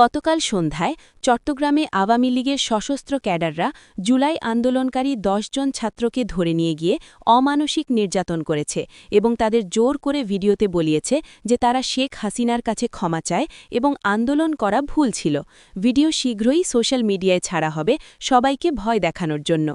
গতকাল সন্ধ্যায় চট্টগ্রামে আওয়ামী লীগের সশস্ত্র ক্যাডাররা জুলাই আন্দোলনকারী জন ছাত্রকে ধরে নিয়ে গিয়ে অমানসিক নির্যাতন করেছে এবং তাদের জোর করে ভিডিওতে বলিয়েছে যে তারা শেখ হাসিনার কাছে ক্ষমা চায় এবং আন্দোলন করা ভুল ছিল। ভিডিও শীঘ্রই সোশ্যাল মিডিয়ায় ছাড়া হবে সবাইকে ভয় দেখানোর জন্য।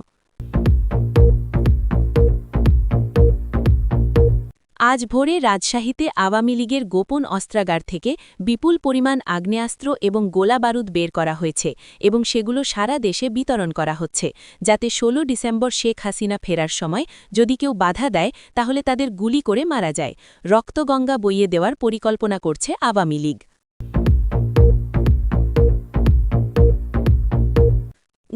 আজ ভোরে রাজশাহীতে আওয়ামী লীগের গোপন অস্ত্রাগার থেকে বিপুল পরিমাণ আগ্নেয়াস্ত্র এবং গোলা বারুদ বের করা হয়েছে এবং সেগুলো সারা দেশে বিতরণ করা হচ্ছে, যাতে ১৬ ডিসেম্বর শেখ হাসিনা ফেরার সময় যদি কেউ বাধা দেয়, তাহলে তাদের গুলি করে মারা যায়। রক্তগঙ্গা বইয়ে দেওয়ার পরিকল্পনা করছে আওয়ামী লীগ।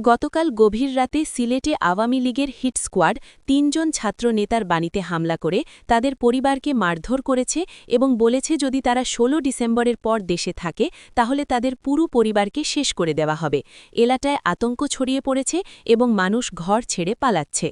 গতকাল গভীর রাতে সিলেটে আওয়ামী লীগের হিট স্কোয়াড তিনজন ছাত্র নেতার বাণীতে হামলা করে তাদের পরিবারকে মারধর করেছে এবং বলেছে যদি তারা ১৬ ডিসেম্বরের পর দেশে থাকে, তাহলে তাদের পুরো পরিবারকে শেষ করে দেওয়া হবে। এলাটায় আতঙ্ক ছড়িয়ে পড়েছে এবং মানুষ ঘর ছেড়ে পালাচ্ছে।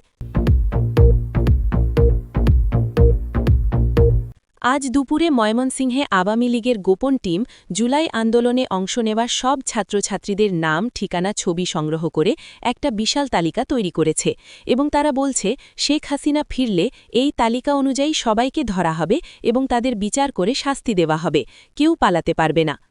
আজ দুপুরে ময়মনসিংহে আওয়ামী লীগের গোপন টিম জুলাই আন্দোলনে অংশ নেওয়া সব ছাত্রছাত্রীদের নাম, ঠিকানা, ছবি সংগ্রহ করে একটা বিশাল তালিকা তৈরি করেছে এবং তারা বলছে, শেখ হাসিনা ফিরলে এই তালিকা অনুযায়ী সবাইকে ধরা হবে এবং তাদের বিচার করে শাস্তি দেওয়া হবে। কেউ পালাতে পারবে না।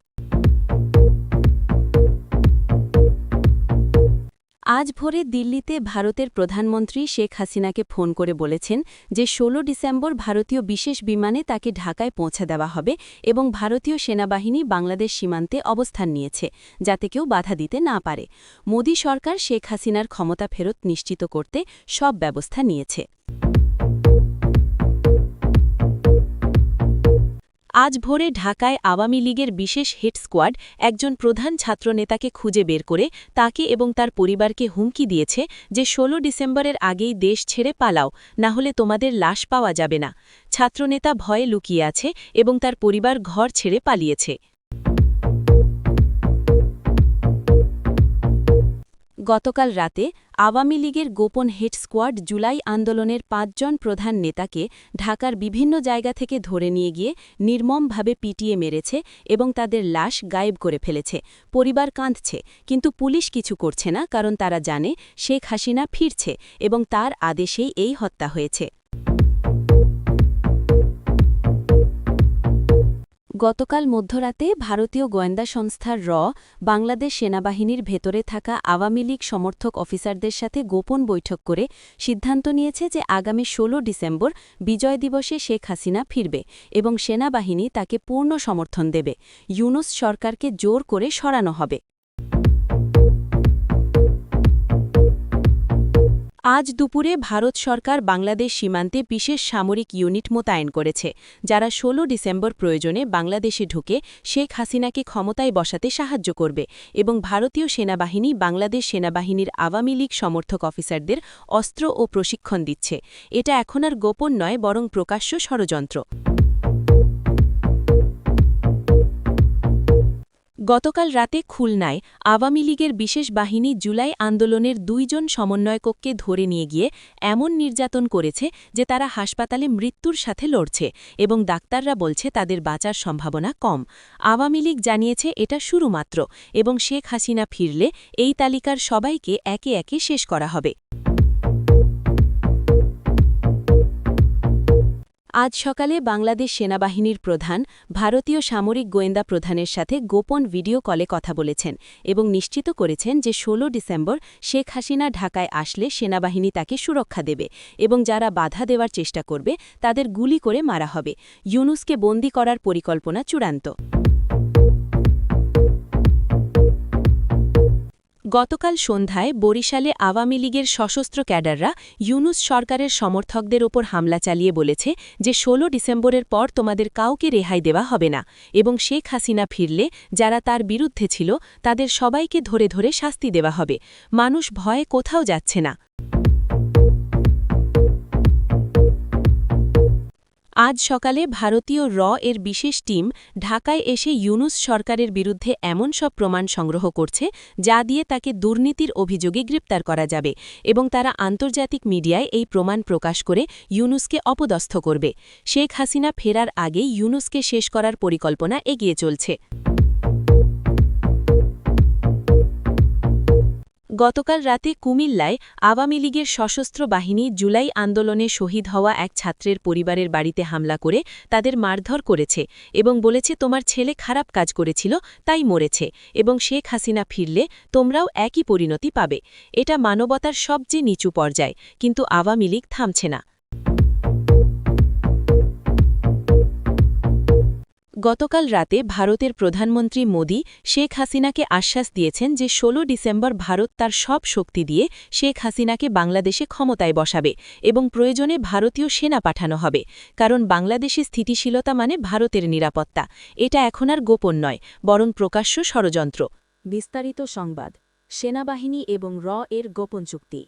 আজ ভোরে দিল্লিতে ভারতের প্রধানমন্ত্রী শেখ হাসিনাকে ফোন করে বলেছেন যে ১৬ ডিসেম্বর ভারতীয় বিশেষ বিমানে তাকে ঢাকায় পৌঁছে দেওয়া হবে এবং ভারতীয় সেনাবাহিনী বাংলাদেশ সীমান্তে অবস্থান নিয়েছে, যাতে কেউ বাধা দিতে না পারে। মোদী সরকার শেখ হাসিনার ক্ষমতা ফেরত নিশ্চিত করতে সব ব্যবস্থা নিয়েছে। আজ ভোরে ঢাকায় আওয়ামী লীগের বিশেষ হেড স্কোয়াড একজন প্রধান ছাত্রনেতাকে খুঁজে বের করে তাকে এবং তার পরিবারকে হুমকি দিয়েছে যে ১৬ ডিসেম্বরের আগেই দেশ ছেড়ে পালাও, না হলে তোমাদের লাশ পাওয়া যাবে না। ছাত্রনেতা ভয়ে লুকিয়ে আছে এবং তার পরিবার ঘর ছেড়ে পালিয়েছে। গতকাল রাতে আওয়ামী লীগের গোপন হেড স্কোয়াড জুলাই আন্দোলনের পাঁচজন প্রধান নেতাকে ঢাকার বিভিন্ন জায়গা থেকে ধরে নিয়ে গিয়ে নির্মমভাবে পিটিয়ে মেরেছে এবং তাদের লাশ গায়েব করে ফেলেছে। পরিবার কাঁদছে, কিন্তু পুলিশ কিছু করছে না, কারণ তারা জানে শেখ হাসিনা ফিরছে এবং তার আদেশেই এই হত্যা হয়েছে। গতকাল মধ্যরাতে ভারতীয় গোয়েন্দা সংস্থার র বাংলাদেশ সেনাবাহিনীর ভেতরে থাকা আওয়ামী লীগ সমর্থক অফিসারদের সাথে গোপন বৈঠক করে সিদ্ধান্ত নিয়েছে যে আগামী ১৬ ডিসেম্বর বিজয় দিবসে শেখ হাসিনা ফিরবে এবং সেনাবাহিনী তাকে পূর্ণ সমর্থন দেবে। ইউনুস সরকারকে জোর করে সরানো হবে। আজ দুপুরে ভারত সরকার বাংলাদেশ সীমান্তে বিশেষ সামরিক ইউনিট মোতায়েন করেছে, যারা ১৬ ডিসেম্বর প্রয়োজনে বাংলাদেশে ঢুকে শেখ হাসিনাকে ক্ষমতায় বসাতে সাহায্য করবে এবং ভারতীয় সেনাবাহিনী বাংলাদেশ সেনাবাহিনীর আওয়ামী লীগ সমর্থক অফিসারদের অস্ত্র ও প্রশিক্ষণ দিচ্ছে। এটা এখন আর গোপন নয়, বরং প্রকাশ্য ষড়যন্ত্র। গতকাল রাতে খুলনায় আওয়ামী লীগের বিশেষ বাহিনী জুলাই আন্দোলনের দুইজন সমন্বয়ককে ধরে নিয়ে গিয়ে এমন নির্যাতন করেছে যে তারা হাসপাতালে মৃত্যুর সাথে লড়ছে এবং ডাক্তাররা বলছে তাদের বাঁচার সম্ভাবনা কম। আওয়ামী লীগ জানিয়েছে এটা শুরুমাত্র এবং শেখ হাসিনা ফিরলে এই তালিকার সবাইকে একে একে শেষ করা হবে। আজ সকালে বাংলাদেশ সেনাবাহিনীর প্রধান, ভারতীয় সামরিক গোয়েন্দা প্রধানের সাথে গোপন ভিডিও কলে কথা বলেছেন এবং নিশ্চিত করেছেন যে ১৬ ডিসেম্বর শেখ হাসিনা ঢাকায় আসলে সেনাবাহিনী তাকে সুরক্ষা দেবে এবং যারা বাধা দেওয়ার চেষ্টা করবে, তাদের গুলি করে মারা হবে। ইউনুসকে বন্দি করার পরিকল্পনা চূড়ান্ত। গতকাল সন্ধ্যায় বরিশালে আওয়ামী লীগের সশস্ত্র ক্যাডাররা ইউনুস সরকারের সমর্থকদের ওপর হামলা চালিয়ে বলেছে যে ১৬ ডিসেম্বরের পর তোমাদের কাউকে রেহাই দেওয়া হবে না এবং শেখ হাসিনা ফিরলে যারা তার বিরুদ্ধে ছিল তাদের সবাইকে ধরে ধরে শাস্তি দেওয়া হবে। মানুষ ভয়ে কোথাও যাচ্ছে না। আজ সকালে ভারতীয় র এর বিশেষ টিম ঢাকায় এসে ইউনুস সরকারের বিরুদ্ধে এমন সব প্রমাণ সংগ্রহ করছে, যা দিয়ে তাকে দুর্নীতির অভিযোগে গ্রেপ্তার করা যাবে এবং তারা আন্তর্জাতিক মিডিয়ায় এই প্রমাণ প্রকাশ করে ইউনুসকে অপদস্থ করবে। শেখ হাসিনা ফেরার আগেই ইউনুসকে শেষ করার পরিকল্পনা এগিয়ে চলছে। গতকাল রাতে কুমিল্লায় আওয়ামী লীগের সশস্ত্র বাহিনী জুলাই আন্দোলনে শহীদ হওয়া এক ছাত্রের পরিবারের বাড়িতে হামলা করে তাদের মারধর করেছে এবং বলেছে, তোমার ছেলে খারাপ কাজ করেছিল, তাই মরেছে এবং শেখ হাসিনা ফিরলে তোমরাও একই পরিণতি পাবে। এটা মানবতার সবচেয়ে নিচু পর্যায়, কিন্তু আওয়ামী লীগ থামছে না। গতকাল রাতে ভারতের প্রধানমন্ত্রী মোদি শেখ হাসিনাকে আশ্বাস দিয়েছেন যে ১৬ ডিসেম্বর ভারত তার সব শক্তি দিয়ে শেখ হাসিনাকে বাংলাদেশে ক্ষমতায় বসাবে এবং প্রয়োজনে ভারতীয় সেনা পাঠানো হবে, কারণ বাংলাদেশে স্থিতিশীলতা মানে ভারতের নিরাপত্তা। এটা এখন আর গোপন নয়, বরং প্রকাশ্য ষড়যন্ত্র। বিস্তারিত সংবাদ। সেনাবাহিনী এবং র এর গোপন চুক্তি।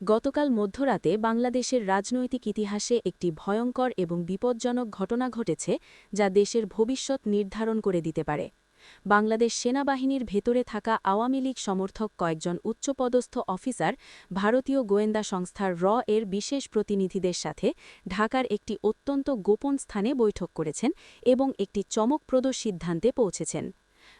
গতকাল মধ্যরাতে বাংলাদেশের রাজনৈতিক ইতিহাসে একটি ভয়ঙ্কর এবং বিপজ্জনক ঘটনা ঘটেছে যা দেশের ভবিষ্যৎ নির্ধারণ করে দিতে পারে। বাংলাদেশ সেনাবাহিনীর ভেতরে থাকা আওয়ামী লীগ সমর্থক কয়েকজন উচ্চপদস্থ অফিসার ভারতীয় গোয়েন্দা সংস্থার র এর বিশেষ প্রতিনিধিদের সাথে ঢাকার একটি অত্যন্ত গোপন স্থানে বৈঠক করেছেন এবং একটি চমকপ্রদ সিদ্ধান্তে পৌঁছেছেন।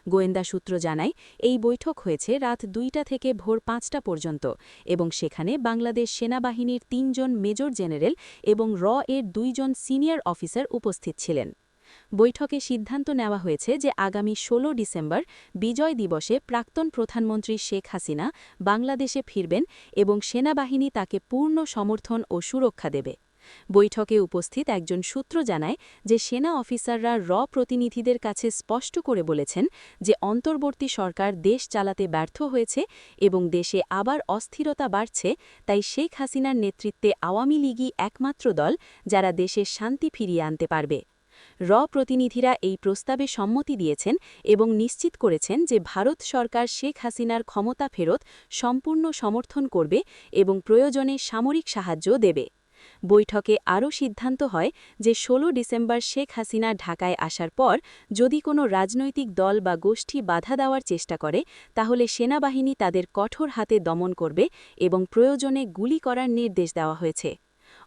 গোয়েন্দা সূত্র জানায়, এই বৈঠক হয়েছে রাত দুইটা থেকে ভোর পাঁচটা পর্যন্ত এবং সেখানে বাংলাদেশ সেনাবাহিনীর তিনজন মেজর জেনারেল এবং র এর দুইজন সিনিয়র অফিসার উপস্থিত ছিলেন। বৈঠকে সিদ্ধান্ত নেওয়া হয়েছে যে আগামী ১৬ ডিসেম্বর বিজয় দিবসে প্রাক্তন প্রধানমন্ত্রী শেখ হাসিনা বাংলাদেশে ফিরবেন এবং সেনাবাহিনী তাকে পূর্ণ সমর্থন ও সুরক্ষা দেবে। বৈঠকে উপস্থিত একজন সূত্র জানায় যে সেনা অফিসাররা র প্রতিনিধিদের কাছে স্পষ্ট করে বলেছেন যে অন্তর্বর্তী সরকার দেশ চালাতে ব্যর্থ হয়েছে এবং দেশে আবার অস্থিরতা বাড়ছে, তাই শেখ হাসিনার নেতৃত্বে আওয়ামী লীগই একমাত্র দল যারা দেশের শান্তি ফিরিয়ে আনতে পারবে। র প্রতিনিধিরা এই প্রস্তাবে সম্মতি দিয়েছেন এবং নিশ্চিত করেছেন যে ভারত সরকার শেখ হাসিনার ক্ষমতা ফেরত সম্পূর্ণ সমর্থন করবে এবং প্রয়োজনে সামরিক সাহায্য দেবে। বৈঠকে আরও সিদ্ধান্ত হয় যে ১৬ ডিসেম্বর শেখ হাসিনা ঢাকায় আসার পর যদি কোনো রাজনৈতিক দল বা গোষ্ঠী বাধা দেওয়ার চেষ্টা করে, তাহলে সেনাবাহিনী তাদের কঠোর হাতে দমন করবে এবং প্রয়োজনে গুলি করার নির্দেশ দেওয়া হয়েছে।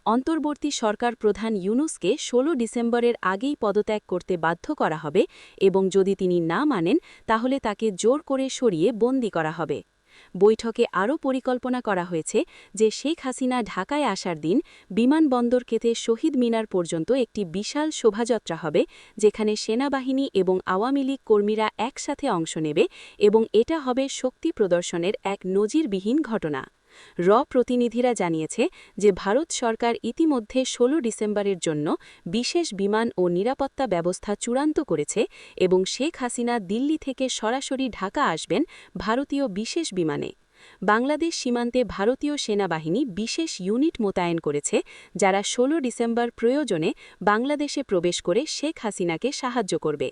অন্তর্বর্তী সরকার প্রধান ইউনুসকে ১৬ ডিসেম্বরের আগেই পদত্যাগ করতে বাধ্য করা হবে এবং যদি তিনি না মানেন, তাহলে তাকে জোর করে সরিয়ে বন্দি করা হবে। বৈঠকে আরও পরিকল্পনা করা হয়েছে যে শেখ হাসিনা ঢাকায় আসার দিন বিমানবন্দর কেতে শহীদ মিনার পর্যন্ত একটি বিশাল শোভাযাত্রা হবে, যেখানে সেনাবাহিনী এবং আওয়ামী লীগ কর্মীরা একসাথে অংশ নেবে এবং এটা হবে শক্তি প্রদর্শনের এক নজিরবিহীন ঘটনা। র প্রতিনিধিরা জানিয়েছে যে ভারত সরকার ইতিমধ্যে ১৬ ডিসেম্বরের জন্য বিশেষ বিমান ও নিরাপত্তা ব্যবস্থা চূড়ান্ত করেছে এবং শেখ হাসিনা দিল্লি থেকে সরাসরি ঢাকা আসবেন ভারতীয় বিশেষ বিমানে। বাংলাদেশ সীমান্তে ভারতীয় সেনাবাহিনী বিশেষ ইউনিট মোতায়েন করেছে, যারা ১৬ ডিসেম্বর প্রয়োজনে বাংলাদেশে প্রবেশ করে শেখ হাসিনাকে সাহায্য করবে।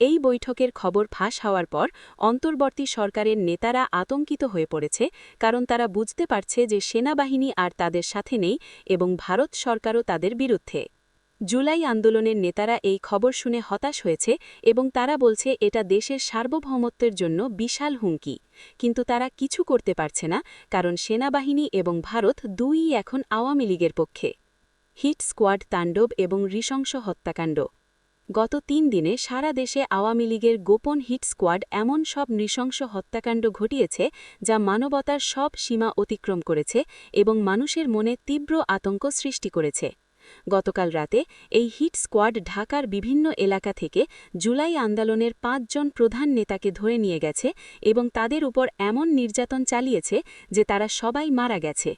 এই বৈঠকের খবর ফাঁস হওয়ার পর অন্তর্বর্তী সরকারের নেতারা আতঙ্কিত হয়ে পড়েছে, কারণ তারা বুঝতে পারছে যে সেনাবাহিনী আর তাদের সাথে নেই এবং ভারত সরকারও তাদের বিরুদ্ধে। জুলাই আন্দোলনের নেতারা এই খবর শুনে হতাশ হয়েছে এবং তারা বলছে এটা দেশের সার্বভৌমত্বের জন্য বিশাল হুমকি। কিন্তু তারা কিছু করতে পারছে না, কারণ সেনাবাহিনী এবং ভারত দুইই এখন আওয়ামী লীগের পক্ষে। হিট স্কোয়াড তাণ্ডব এবং নৃশংস হত্যাকাণ্ড। গত তিন দিনে সারা দেশে আওয়ামী লীগের গোপন হিট স্কোয়াড এমন সব নৃশংস হত্যাকাণ্ড ঘটিয়েছে যা মানবতার সব সীমা অতিক্রম করেছে এবং মানুষের মনে তীব্র আতঙ্ক সৃষ্টি করেছে। গতকাল রাতে এই হিট স্কোয়াড ঢাকার বিভিন্ন এলাকা থেকে জুলাই আন্দোলনের পাঁচজন প্রধান নেতাকে ধরে নিয়ে গেছে এবং তাদের উপর এমন নির্যাতন চালিয়েছে যে তারা সবাই মারা গেছে।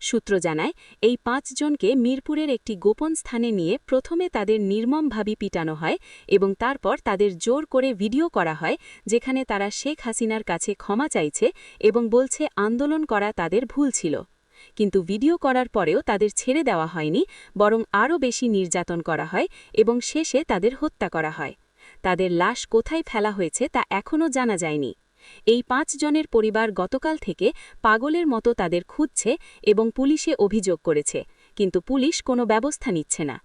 সূত্র জানায়, এই পাঁচজনকে মিরপুরের একটি গোপন স্থানে নিয়ে প্রথমে তাদের নির্মমভাবে পিটানো হয় এবং তারপর তাদের জোর করে ভিডিও করা হয়, যেখানে তারা শেখ হাসিনার কাছে ক্ষমা চাইছে এবং বলছে আন্দোলন করা তাদের ভুল ছিল। কিন্তু ভিডিও করার পরেও তাদের ছেড়ে দেওয়া হয়নি, বরং আরও বেশি নির্যাতন করা হয় এবং শেষে তাদের হত্যা করা হয়। তাদের লাশ কোথায় ফেলা হয়েছে তা এখনও জানা যায়নি। এই পাঁচজনের পরিবার গতকাল থেকে পাগলের মতো তাদের খুঁজছে এবং পুলিশে অভিযোগ করেছে, কিন্তু পুলিশ কোনো ব্যবস্থা নিচ্ছে না।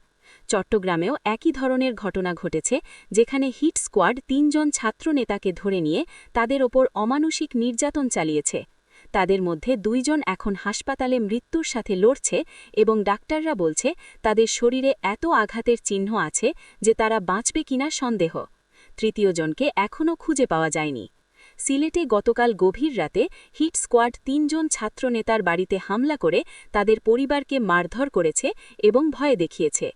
চট্টগ্রামেও একই ধরনের ঘটনা ঘটেছে, যেখানে হিট স্কোয়াড তিনজন ছাত্রনেতাকে ধরে নিয়ে তাদের ওপর অমানুষিক নির্যাতন চালিয়েছে। তাদের মধ্যে দুইজন এখন হাসপাতালে মৃত্যুর সাথে লড়ছে এবং ডাক্তাররা বলছে, তাদের শরীরে এত আঘাতের চিহ্ন আছে যে তারা বাঁচবে কিনা সন্দেহ। তৃতীয়জনকে এখনও খুঁজে পাওয়া যায়নি। সিলেটে গতকাল গভীর রাতে হিট স্কোয়াড তিনজন ছাত্রনেতার বাড়িতে হামলা করে তাদের পরিবারকে মারধর করেছে এবং ভয় দেখিয়েছে।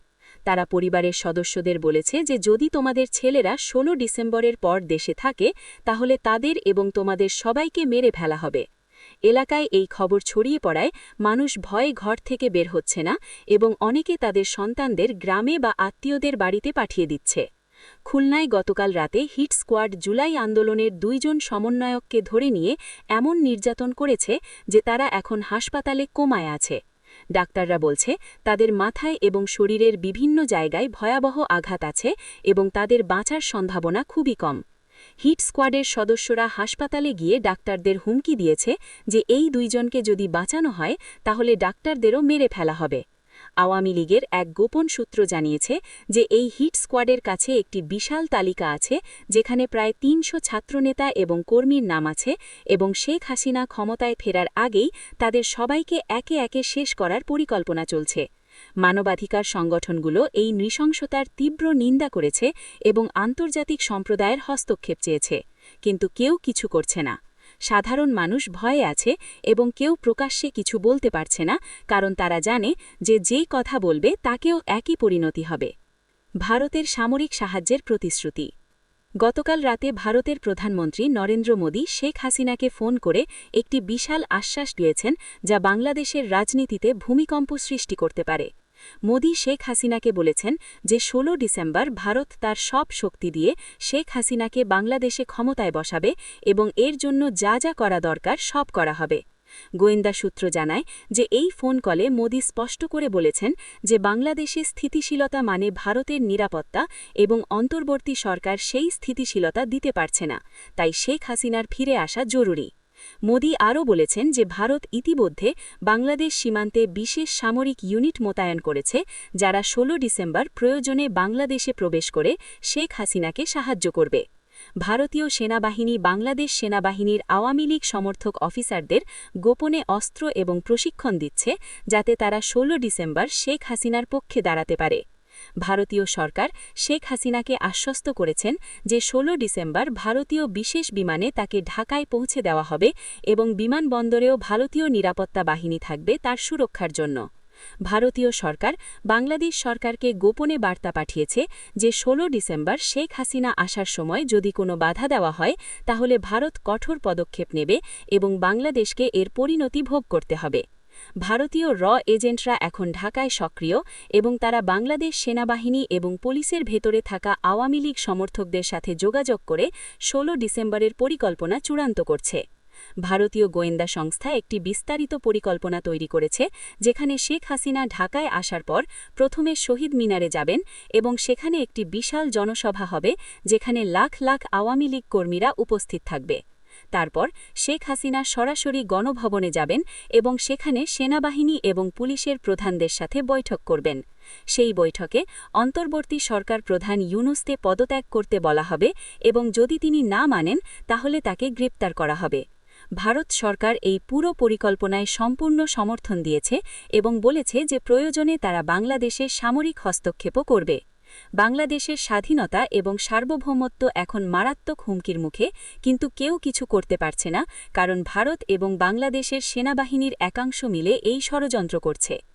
তারা পরিবারের সদস্যদের বলেছে যে, যদি তোমাদের ছেলেরা ১৬ ডিসেম্বরের পর দেশে থাকে, তাহলে তাদের এবং তোমাদের সবাইকে মেরে ফেলা হবে। এলাকায় এই খবর ছড়িয়ে পড়ায় মানুষ ভয়ে ঘর থেকে বের হচ্ছে না এবং অনেকে তাদের সন্তানদের গ্রামে বা আত্মীয়দের বাড়িতে পাঠিয়ে দিচ্ছে। খুলনায় গতকাল রাতে হিট স্কোয়াড জুলাই আন্দোলনের দুইজন সমন্বয়ককে ধরে নিয়ে এমন নির্যাতন করেছে যে তারা এখন হাসপাতালে কোমায় আছে। ডাক্তাররা বলছে, তাদের মাথায় এবং শরীরের বিভিন্ন জায়গায় ভয়াবহ আঘাত আছে এবং তাদের বাঁচার সম্ভাবনা খুবই কম। হিট স্কোয়াডের সদস্যরা হাসপাতালে গিয়ে ডাক্তারদের হুমকি দিয়েছে যে এই দুইজনকে যদি বাঁচানো হয়, তাহলে ডাক্তারদেরও মেরে ফেলা হবে। আওয়ামী লীগের এক গোপন সূত্র জানিয়েছে যে এই হিট স্কোয়াডের কাছে একটি বিশাল তালিকা আছে, যেখানে প্রায় তিনশো ছাত্রনেতা এবং কর্মীর নাম আছে এবং শেখ হাসিনা ক্ষমতায় ফেরার আগেই তাদের সবাইকে একে একে শেষ করার পরিকল্পনা চলছে। মানবাধিকার সংগঠনগুলো এই নৃশংসতার তীব্র নিন্দা করেছে এবং আন্তর্জাতিক সম্প্রদায়ের হস্তক্ষেপ চেয়েছে। কিন্তু কেউ কিছু করছে না। সাধারণ মানুষ ভয়ে আছে এবং কেউ প্রকাশ্যে কিছু বলতে পারছে না, কারণ তারা জানে যে যে কথা বলবে তাকেও একই পরিণতি হবে। ভারতের সামরিক সাহায্যের প্রতিশ্রুতি। গতকাল রাতে ভারতের প্রধানমন্ত্রী নরেন্দ্র মোদী শেখ হাসিনাকে ফোন করে একটি বিশাল আশ্বাস দিয়েছেন যা বাংলাদেশের রাজনীতিতে ভূমিকম্প সৃষ্টি করতে পারে। মোদী শেখ হাসিনাকে বলেছেন যে ১৬ ডিসেম্বর ভারত তার সব শক্তি দিয়ে শেখ হাসিনাকে বাংলাদেশে ক্ষমতায় বসাবে এবং এর জন্য যা যা করা দরকার সব করা হবে। গোয়েন্দা সূত্র জানায় যে, এই ফোন কলে মোদী স্পষ্ট করে বলেছেন যে, বাংলাদেশে স্থিতিশীলতা মানে ভারতের নিরাপত্তা এবং অন্তর্বর্তী সরকার সেই স্থিতিশীলতা দিতে পারছে না। তাই শেখ হাসিনার ফিরে আসা জরুরি। মোদী আরও বলেছেন যে ভারত ইতিমধ্যে বাংলাদেশ সীমান্তে বিশেষ সামরিক ইউনিট মোতায়েন করেছে, যারা ১৬ ডিসেম্বর প্রয়োজনে বাংলাদেশে প্রবেশ করে শেখ হাসিনাকে সাহায্য করবে। ভারতীয় সেনাবাহিনী বাংলাদেশ সেনাবাহিনীর আওয়ামী লীগ সমর্থক অফিসারদের গোপনে অস্ত্র এবং প্রশিক্ষণ দিচ্ছে, যাতে তারা ১৬ ডিসেম্বর শেখ হাসিনার পক্ষে দাঁড়াতে পারে। ভারতীয় সরকার শেখ হাসিনাকে আশ্বস্ত করেছেন যে ১৬ ডিসেম্বর ভারতীয় বিশেষ বিমানে তাকে ঢাকায় পৌঁছে দেওয়া হবে এবং বিমানবন্দরেও ভারতীয় নিরাপত্তা বাহিনী থাকবে তার সুরক্ষার জন্য। ভারতীয় সরকার বাংলাদেশ সরকারকে গোপনে বার্তা পাঠিয়েছে যে ১৬ ডিসেম্বর শেখ হাসিনা আসার সময় যদি কোনো বাধা দেওয়া হয়, তাহলে ভারত কঠোর পদক্ষেপ নেবে এবং বাংলাদেশকে এর পরিণতি ভোগ করতে হবে। ভারতীয় র এজেন্টরা এখন ঢাকায় সক্রিয় এবং তারা বাংলাদেশ সেনাবাহিনী এবং পুলিশের ভেতরে থাকা আওয়ামী লীগ সমর্থকদের সাথে যোগাযোগ করে ১৬ ডিসেম্বরের পরিকল্পনা চূড়ান্ত করছে। ভারতীয় গোয়েন্দা সংস্থা একটি বিস্তারিত পরিকল্পনা তৈরি করেছে, যেখানে শেখ হাসিনা ঢাকায় আসার পর প্রথমে শহীদ মিনারে যাবেন এবং সেখানে একটি বিশাল জনসভা হবে, যেখানে লাখ লাখ আওয়ামী লীগ কর্মীরা উপস্থিত থাকবে। তারপর শেখ হাসিনা সরাসরি গণভবনে যাবেন এবং সেখানে সেনাবাহিনী এবং পুলিশের প্রধানদের সাথে বৈঠক করবেন। সেই বৈঠকে অন্তর্বর্তী সরকার প্রধান ইউনুসতে পদত্যাগ করতে বলা হবে এবং যদি তিনি না মানেন, তাহলে তাকে গ্রেপ্তার করা হবে। ভারত সরকার এই পুরো পরিকল্পনায় সম্পূর্ণ সমর্থন দিয়েছে এবং বলেছে যে প্রয়োজনে তারা বাংলাদেশে সামরিক হস্তক্ষেপও করবে। বাংলাদেশের স্বাধীনতা এবং সার্বভৌমত্ব এখন মারাত্মক হুমকির মুখে, কিন্তু কেউ কিছু করতে পারছে না, কারণ ভারত এবং বাংলাদেশের সেনাবাহিনীর একাংশ মিলে এই ষড়যন্ত্র করছে।